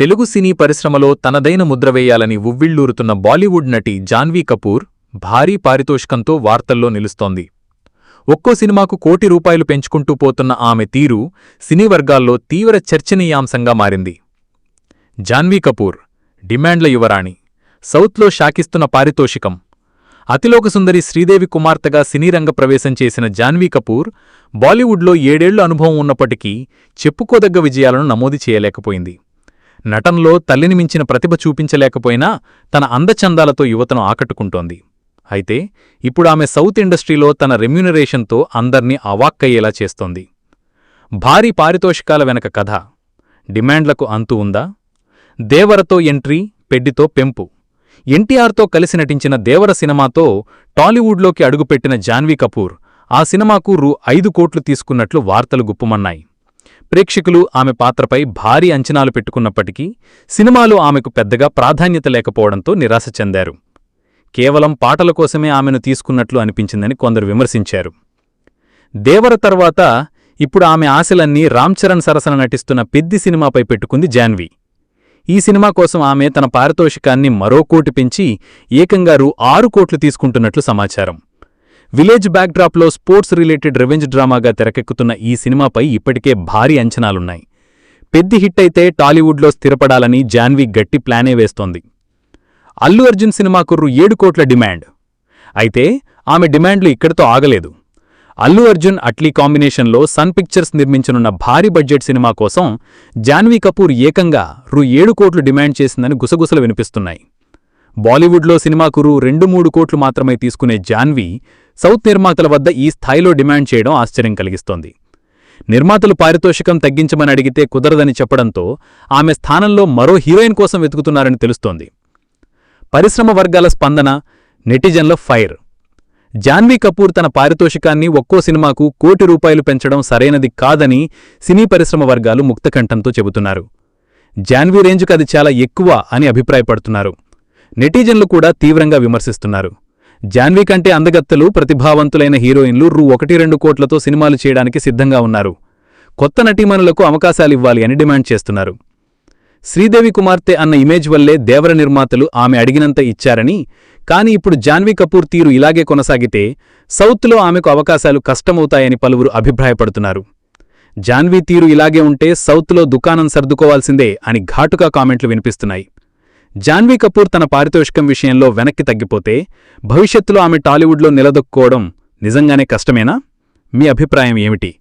తెలుగు సినీ పరిశ్రమలో తనదైన ముద్రవేయాలని ఉవ్విళ్ళూరుతున్న బాలీవుడ్ నటి జాన్వీ కపూర్ భారీ పారితోషికంతో వార్తల్లో నిలుస్తోంది. ఒక్కో సినిమాకు కోటి రూపాయలు పెంచుకుంటూ పోతున్న ఆమె తీరు సినీ వర్గాల్లో తీవ్ర చర్చనీయాంశంగా మారింది. జాన్వీ కపూర్ డిమాండ్ల యువరాణి సౌత్లో శాకిస్తున్న పారితోషికం. అతిలోక సుందరి శ్రీదేవి కుమార్తెగా సినీరంగ ప్రవేశం చేసిన జాన్వీ కపూర్ బాలీవుడ్లో ఏడేళ్ళ అనుభవం ఉన్నప్పటికీ చెప్పుకోదగ్గ విజయాలను నమోదు చేయలేకపోయింది. నటనలో తల్లిని మించిన ప్రతిభ చూపించలేకపోయినా తన అందచందాలతో యువతను ఆకట్టుకుంటోంది. అయితే ఇప్పుడు ఆమె సౌత్ ఇండస్ట్రీలో తన రెమ్యూనరేషన్తో అందర్నీ అవాక్కయ్యేలా చేస్తోంది. భారీ పారితోషికాల వెనక కథ. డిమాండ్లకు అంతు ఉందా? దేవరతో ఎంట్రీ పెడ్డితో పెంపు. ఎన్టీఆర్తో కలిసి నటించిన దేవర సినిమాతో టాలీవుడ్లోకి అడుగుపెట్టిన జాన్వీ కపూర్ ఆ సినిమాకు రూ ఐదు కోట్లు తీసుకున్నట్లు వార్తలు గుప్పుమన్నాయి. ప్రేక్షకులు ఆమె పాత్రపై భారీ అంచనాలు పెట్టుకున్నప్పటికీ సినిమాలు ఆమెకు పెద్దగా ప్రాధాన్యత లేకపోవడంతో నిరాశ చెందారు. కేవలం పాటల కోసమే ఆమెను తీసుకున్నట్లు అనిపించిందని కొందరు విమర్శించారు. దేవర తర్వాత ఇప్పుడు ఆమె ఆశలన్నీ రామ్చరణ్ సరసన నటిస్తున్న పెద్ది సినిమాపై పెట్టుకుంది జాన్వి. ఈ సినిమా కోసం ఆమె తన పారితోషికాన్ని మరో కోటి పెంచి ఏకంగా రూ ఆరు కోట్లు తీసుకుంటున్నట్లు సమాచారం. విలేజ్ బ్యాక్డ్రాప్లో స్పోర్ట్స్ రిలేటెడ్ రెవెంజ్ డ్రామాగా తెరకెక్కుతున్న ఈ సినిమాపై ఇప్పటికే భారీ అంచనాలున్నాయి. పెద్ది హిట్ అయితే టాలీవుడ్లో స్థిరపడాలని జాన్వీ గట్టి ప్లానే వేస్తోంది. అల్లు అర్జున్ సినిమాకు కుర్రు ఏడు కోట్ల డిమాండ్. అయితే ఆమె డిమాండ్లు ఇక్కడితో ఆగలేదు. అల్లు అర్జున్ అట్లీ కాంబినేషన్లో సన్ పిక్చర్స్ నిర్మించనున్న భారీ బడ్జెట్ సినిమా కోసం జాన్వీ కపూర్ ఏకంగా రూ ఏడు కోట్లు డిమాండ్ చేసిందని గుసగుసలు వినిపిస్తున్నాయి. బాలీవుడ్లో సినిమాకు రూ రెండు మూడు కోట్లు మాత్రమే తీసుకునే జాన్వీ సౌత్ నిర్మాతల వద్ద ఈ స్థాయిలో డిమాండ్ చేయడం ఆశ్చర్యం కలిగిస్తోంది. నిర్మాతలు పారితోషికం తగ్గించమని అడిగితే కుదరదని చెప్పడంతో ఆమె స్థానంలో మరో హీరోయిన్ కోసం వెతుకుతున్నారని తెలుస్తోంది. పరిశ్రమ వర్గాల స్పందన నెటిజన్ల ఫైర్. జాన్వీ కపూర్ తన పారితోషికాన్ని ఒక్కో సినిమాకు కోటి రూపాయలు పెంచడం సరైనది కాదని సినీ పరిశ్రమ వర్గాలు ముక్తకంఠంతో చెబుతున్నారు. జాన్వీ రేంజ్కు అది చాలా ఎక్కువ అని అభిప్రాయపడుతున్నారు. నెటిజన్లు కూడా తీవ్రంగా విమర్శిస్తున్నారు. జాన్వీ కంటే అందగత్తలు ప్రతిభావంతులైన హీరోయిన్లు రూ ఒకటి రెండు కోట్లతో సినిమాలు చేయడానికి సిద్ధంగా ఉన్నారు. కొత్త నటీమణులకు అవకాశాలివ్వాలి అని డిమాండ్ చేస్తున్నారు. శ్రీదేవి కుమార్తె అన్న ఇమేజ్ వల్లే దేవర నిర్మాతలు ఆమె అడిగినంత ఇచ్చారని కాని ఇప్పుడు జాన్వీ కపూర్ తీరు ఇలాగే కొనసాగితే సౌత్లో ఆమెకు అవకాశాలు కష్టమవుతాయని పలువురు అభిప్రాయపడుతున్నారు. జాన్వీ తీరు ఇలాగే ఉంటే సౌత్లో దుకాణం సర్దుకోవాల్సిందే అని ఘాటుగా కామెంట్లు వినిపిస్తున్నాయి. జాన్వీ కపూర్ తన పారితోషికం విషయంలో వెనక్కి తగ్గిపోతే భవిష్యత్తులో ఆమె టాలీవుడ్లో నిలదొక్కుకోవడం నిజంగానే కష్టమేనా? మీ అభిప్రాయం ఏమిటి?